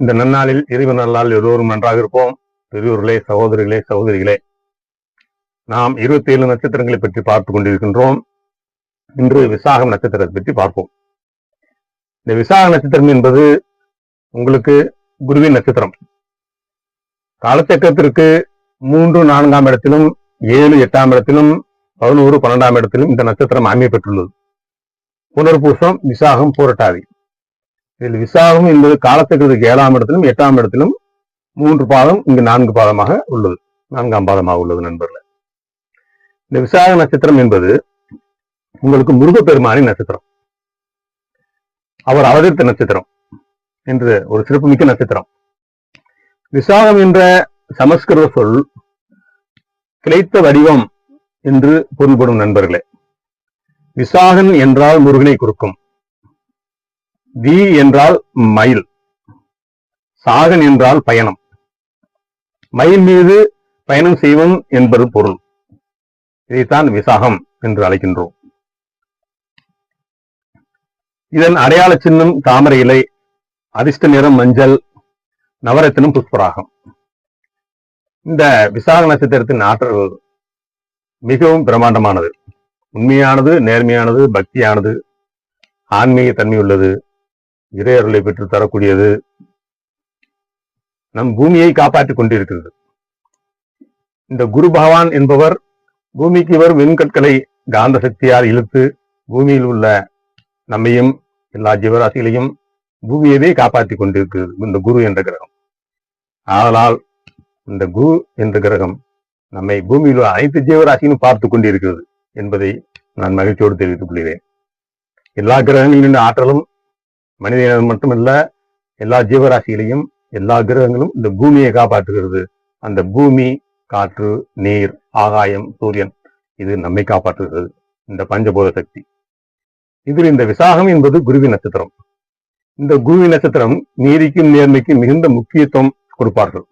இந்த நன்னாளில் இறைவன் நல்லால் எல்லோரும் நன்றாக இருப்போம். பெரியோர்களே சகோதரிகளே சகோதரிகளே நாம் இருபத்தி ஏழு நட்சத்திரங்களை பற்றி பார்த்து கொண்டிருக்கின்றோம். இன்று விசாகம் நட்சத்திரத்தை பற்றி பார்ப்போம். இந்த விசாக நட்சத்திரம் என்பது உங்களுக்கு குருவின் நட்சத்திரம். காலச்சக்கரத்திற்கு மூன்று நான்காம் இடத்திலும் ஏழு எட்டாம் இடத்திலும் பதினோரு பன்னெண்டாம் இடத்திலும் இந்த நட்சத்திரம் அமையப்பட்டுள்ளது புனர்பூசம் விசாகம் போரட்டாதி. இதில் விசாகம் என்பது காலத்துக்கு ஏழாம் இடத்திலும் எட்டாம் இடத்திலும் மூன்று பாதம் இங்கு நான்கு பாதமாக உள்ளது. நான்காம் பாதமாக உள்ளது நண்பர்களே. இந்த விசாக நட்சத்திரம் என்பது உங்களுக்கு முருகப்பெருமானின் நட்சத்திரம். அவர் அவதரித்த நட்சத்திரம் என்று ஒரு சிறப்புமிக்க நட்சத்திரம். விசாகம் என்ற சமஸ்கிருத சொல் கிளைத்த வடிவம் என்று பொருள்படும் நண்பர்களே. விசாகன் என்றால் முருகனை குறிக்கும். வி என்றால் மயில். சாகன் என்றால் பயணம். மயில் மீது பயணம் செய்வன் என்பது பொருள். இதைத்தான் விசாகம் என்று அழைக்கின்றோம். இதன் அடையாள சின்னம் தாமரை இலை அதிர்ஷ்ட நிறம் மஞ்சள் நவரத்தினம் புஷ்பராகம். இந்த விசாக நட்சத்திரத்தின் ஆற்றல் மிகவும் பிரமாண்டமானது உண்மையானது நேர்மையானது பக்தியானது ஆன்மீக தன்மை உள்ளது இறையருளை பெற்று தரக்கூடியது. நம் பூமியை காப்பாற்றிக் கொண்டிருக்கிறது. இந்த குரு பகவான் என்பவர் பூமிக்கு வரும் வெண்கற்களை காந்த சக்தியால் இழுத்து பூமியில் உள்ள நம்மையும் எல்லா ஜீவராசிகளையும் பூமியவே காப்பாற்றிக் கொண்டிருக்கிறது. இந்த குரு என்ற கிரகம். ஆனால் இந்த குரு என்ற கிரகம் நம்மை பூமியில் உள்ள அனைத்து ஜீவராசியும் பார்த்து கொண்டிருக்கிறது என்பதை நான் மகிழ்ச்சியோடு தெரிவித்துக் கொள்கிறேன். எல்லா கிரகங்களின் ஆற்றலும் மனிதர்கள் மட்டுமல்ல எல்லா ஜீவராசிகளையும் எல்லா கிரகங்களும் இந்த பூமியை காப்பாற்றுகிறது. அந்த பூமி காற்று நீர் ஆகாயம் சூரியன் இது நம்மை காப்பாற்றுகிறது. இந்த பஞ்சபோத சக்தி. இதில் இந்த விசாகம் என்பது குருவி நட்சத்திரம். இந்த குருவி நட்சத்திரம் நீதிக்கும் நேர்மைக்கும் மிகுந்த முக்கியத்துவம் கொடுப்பார்கள்.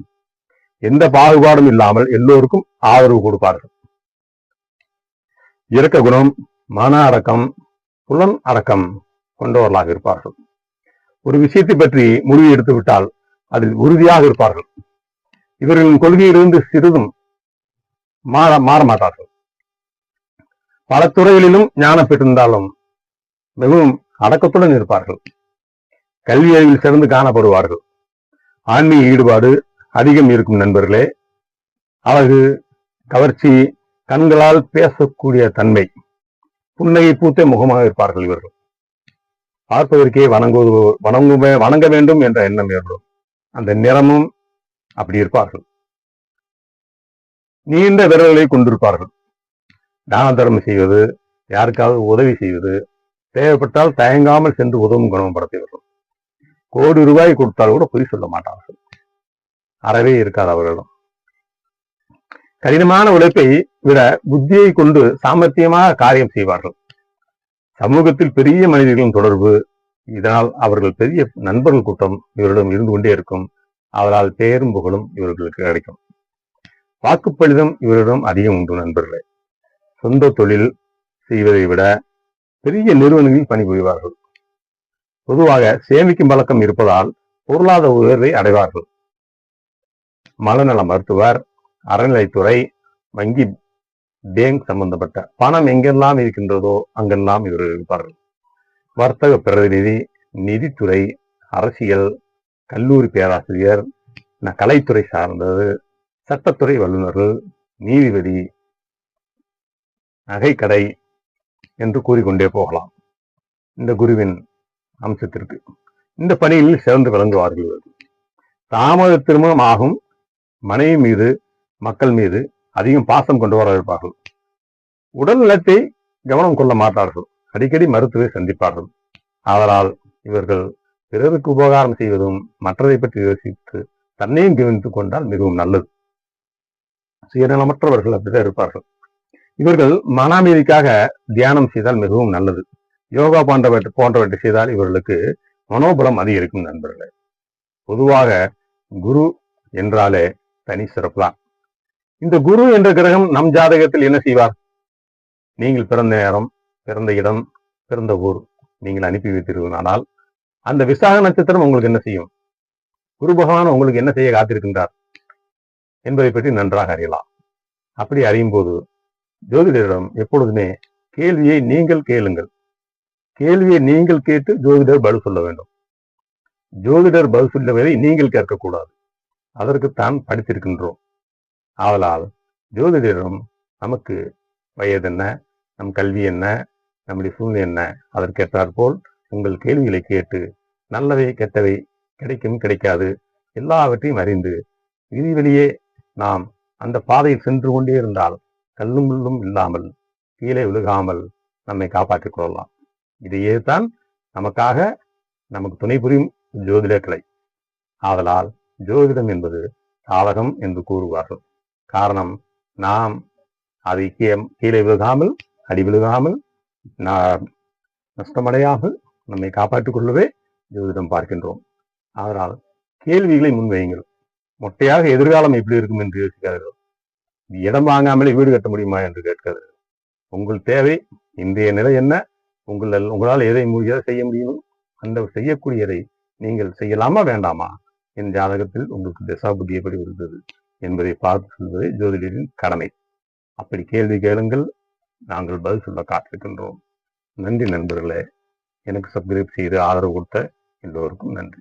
எந்த பாகுபாடும் இல்லாமல் எல்லோருக்கும் ஆதரவு கொடுப்பார்கள். இறக்க குணம் மன அடக்கம் புலன் அடக்கம் கொண்டவர்களாக இருப்பார்கள். ஒரு விஷயத்தை பற்றி முடிவு எடுத்து விட்டால் அதில் உறுதியாக இருப்பார்கள். இவர்களின் கொள்கையிலிருந்து சிறிதும் மாற மாற மாட்டார்கள். பல துறைகளிலும் ஞானம் பெற்றிருந்தாலும் மிகவும் அடக்கத்துடன் இருப்பார்கள். கல்வி அறிவில் சிறந்து காணப்படுவார்கள். ஆன்மீக ஈடுபாடு அதிகம் இருக்கும் நண்பர்களே அழகு கவர்ச்சி கண்களால் பேசக்கூடிய தன்மை புன்னகை பூத்த முகமாக இருப்பார்கள் இவர்கள். பார்ப்பதற்கே வணங்குவது வணங்குமே வணங்க வேண்டும் என்ற எண்ணம் ஏற்படும். அந்த நிறமும் அப்படி இருப்பார்கள். நீண்ட விரல்களை கொண்டிருப்பார்கள். தான தர்மம் செய்வது யாருக்காவது உதவி செய்வது தேவைப்பட்டால் தயங்காமல் சென்று உதவும் குணம் படுத்தியவர்கள் கோடி ரூபாய் கொடுத்தால் கூட பொய் சொல்ல மாட்டார்கள். அறவே இருக்காது அவர்களிடம். கடினமான உழைப்பை விட புத்தியை கொண்டு சாமர்த்தியமாக காரியம் செய்வார்கள். சமூகத்தில் பெரிய மனிதர்களின் தொடர்பு இதனால் அவர்கள் பெரிய நண்பர்கள் கூட்டம் இவரிடம் இருந்து கொண்டே இருக்கும். அவரால் பெயரும் புகழும் இவர்களுக்கு கிடைக்கும். வாக்குப்பளிதம் இவரிடம் அதிகம் உண்டு நண்பர்களே. சொந்த தொழில் செய்வதை விட பெரிய நிறுவனங்களில் பணிபுரிவார்கள். பொதுவாக சேமிக்கும் பழக்கம் இருப்பதால் பொருளாதார உயர்வை அடைவார்கள். மனநல மருத்துவர் அறநிலைத்துறை வங்கி பேங்க் சம்பந்தப்பட்ட பணம் எங்கெல்லாம் இருக்கின்றதோ அங்கெல்லாம் இவர்கள் இருப்பார்கள் வர்த்தக பிரதிநிதி நிதித்துறை அரசியல் கல்லூரி பேராசிரியர் கலைத்துறை சார்ந்தது சட்டத்துறை வல்லுநர்கள் நீதிபதி நகைக்கடை என்று கூறிக்கொண்டே போகலாம். இந்த குருவின் அம்சத்திற்கு. இந்த பணியில் சிறந்து விளங்குவார்கள் தாமத திருமணம் ஆகும் மனைவி மீது மக்கள் மீது அதிகம் பாசம் கொண்டு வர இருப்பார்கள். உடல் நலத்தை கவனம் கொள்ள மாட்டார்கள். அடிக்கடி மருத்துவரை சந்திப்பார்கள். ஆதலால் இவர்கள் பிறருக்கு உபகாரம் செய்வதும் மற்றதை பற்றி யோசித்து தன்னையும் கவனித்துக் கொண்டால் மிகவும் நல்லது. சுயநலமற்றவர்கள் அப்படிதான் இருப்பார்கள். இவர்கள் மன அமைதிக்காக தியானம் செய்தால் மிகவும் நல்லது. யோகா போன்றவற்றை போன்றவற்றை செய்தால் இவர்களுக்கு மனோபலம் அதிகரிக்கும் நண்பர்களே. பொதுவாக குரு என்றாலே தனி சிறப்பு தான் இந்த குரு என்ற கிரகம் நம் ஜாதகத்தில் என்ன செய்வார்? நீங்கள் பிறந்த நேரம் பிறந்த இடம் பிறந்த ஊர் நீங்கள் அனுப்பி வைத்தீர்களானால் அந்த விசாக நட்சத்திரம் உங்களுக்கு என்ன செய்யும்? குரு பகவான் உங்களுக்கு என்ன செய்ய காத்திருக்கின்றார்? என்பதை பற்றி நன்றாக அறியலாம். அப்படி அறியும் போது ஜோதிடரிடம் எப்பொழுதுமே கேள்வியை நீங்கள் கேளுங்கள். கேள்வியை நீங்கள் கேட்டு ஜோதிடர் பதில் சொல்ல வேண்டும். ஜோதிடர் பதில் சொல்லவதை நீங்கள் கேட்கக்கூடாது. அதற்குத்தான் படித்திருக்கின்றோம். ஆதலால் ஜோதிடரும் நமக்கு வயது என்ன? நம் கல்வி என்ன? நம்முடைய சூழ்நிலை என்ன? அதற்கேற்றாற் போல் உங்கள் கேள்விகளை கேட்டு நல்லவை கெட்டவை கிடைக்கும் கிடைக்காது எல்லாவற்றையும் அறிந்து விதி நாம் அந்த பாதையில் சென்று கொண்டே இருந்தால் கல்லும் முள்ளும் இல்லாமல் கீழே விழுகாமல் நம்மை காப்பாற்றிக் கொள்ளலாம். இதையே தான் நமக்காக நமக்கு துணை புரியும் ஜோதிட கலை ஆதலால் ஜோதிடம் என்பது சாதகம் என்று கூறுவார்கள். காரணம் நாம் அதை கீழே விழுகாமல் அடி விழுகாமல் நஷ்டமடையாமல் நம்மை காப்பாற்றிக் கொள்ளவே ஜோதிடம் பார்க்கின்றோம். அதனால் கேள்விகளை முன்வையுங்கள். மொட்டையாக எதிர்காலம் எப்படி இருக்கும் என்று யோசிக்கிறார்கள் இடம் வாங்காமலே வீடு கட்ட முடியுமா என்று கேட்கிறார்கள் உங்கள் தேவை இன்றைய நிலை என்ன? உங்கள் உங்களால் எதை முடியாத செய்ய முடியும்? அந்த செய்யக்கூடியதை நீங்கள் செய்யலாமா வேண்டாமா? என் ஜாதகத்தில் உங்களுக்கு திசா புத்தி எப்படி இருந்தது என்பதை பார்த்து சொல்வதே ஜோதிடரின் கடமை. அப்படி கேள்வி கேளுங்கள் நாங்கள் பதில் சொல்ல காத்திருக்கின்றோம். நன்றி நண்பர்களே. எனக்கு சப்ஸ்கிரைப் செய்து ஆதரவு கொடுத்த எல்லோருக்கும் நன்றி.